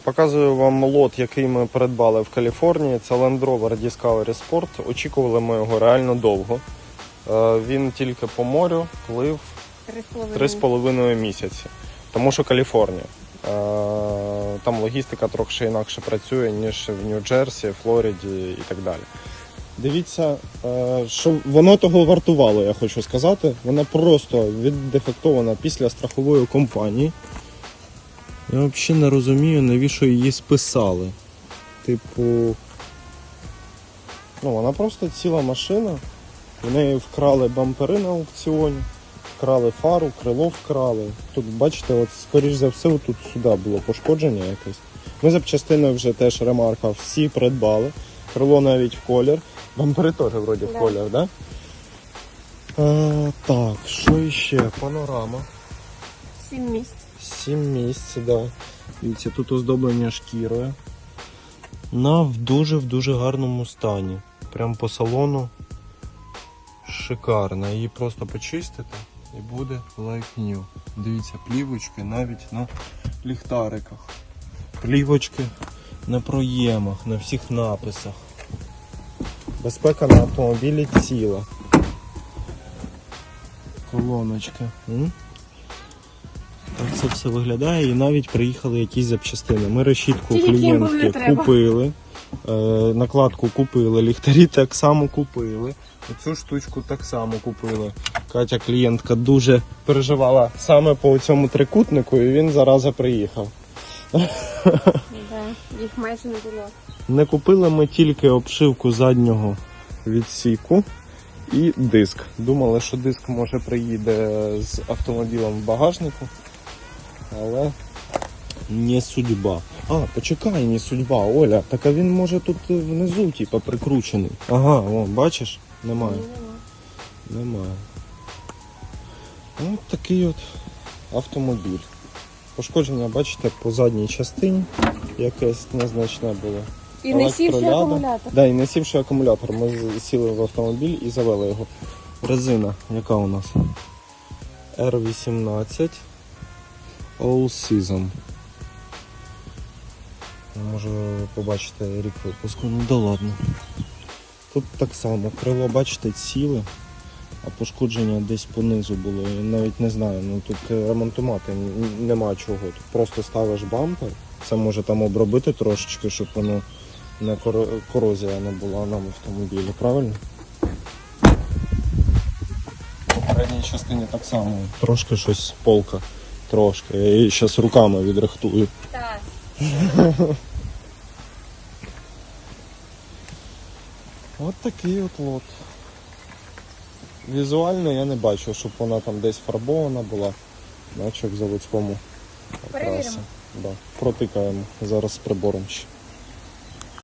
Показую вам лот, який ми придбали в Каліфорнії. Це Land Rover Discovery Sport. Очікували ми його реально довго. Е, Він тільки по морю плив Три з половиною. 3,5 місяці. Тому що Каліфорнія. Е, Там логістика трохи інакше працює, ніж в Нью-Джерсі, Флориді і так далі. Дивіться, е, що воно того вартувало, я хочу сказати. Вона просто віддефектована після страхової компанії. Я взагалі не розумію, навіщо її списали. Типу. Ну, вона просто ціла машина. В неї вкрали бампери на аукціоні, вкрали фару, крило вкрали. Тут, бачите, от, скоріш за все, тут сюди було пошкодження якесь. Ми запчастини вже теж ремарка всі придбали. Крило навіть в колір. Бампери теж вроді в колір, да? Е, так, що ще? Панорама. Сім місць. Сім місць, да. Дивіться, тут оздоблення шкірою. На в дуже в дуже гарному стані. Прям по салону шикарна. Її просто почистити і буде like new. Дивіться, плівочки навіть на ліхтариках. Плівочки на проємах, на всіх написах. Безпека на автомобілі ціла. Колоночки. Це все виглядає і навіть приїхали якісь запчастини. Ми решітку Тільки клієнтки купили, е, накладку купили, ліхтарі так само купили. Цю штучку так само купили. Катя клієнтка дуже переживала саме по цьому трикутнику, і він зараза приїхав. Да. Їх майже не було. Не купили ми тільки обшивку заднього відсіку і диск. Думали, що диск може приїде з автомобілем в багажнику, але не судьба. А, почекай, не судьба, Оля. Так а він може тут внизу, типа, прикручений. Ага, о, бачиш? Немає. Немає. Ось такий от автомобіль. Пошкодження, бачите, по задній частині якесь незначне було. І не сівши акумулятор. Да, і не сівши акумулятор. Ми сіли в автомобіль і завели його. Резина, яка у нас? R18 All Season. Може побачите рік випуску. Ну да ладно. Тут так само, крило, бачите, ціле, а пошкодження десь понизу було. Я навіть не знаю, ну тут е, ремонтувати нема чого. Тут просто ставиш бампер. Це може там обробити трошечки, щоб воно не коро- корозія не була нам автомобілі, правильно? В передній частині так само. Трошки щось з полка. Трошки. Я її зараз руками відрихтую. Так. От такий от лот. Візуально я не бачу, щоб вона там десь фарбована була, наче в заводському Перевіримо. Да. Протикаємо зараз з прибором ще.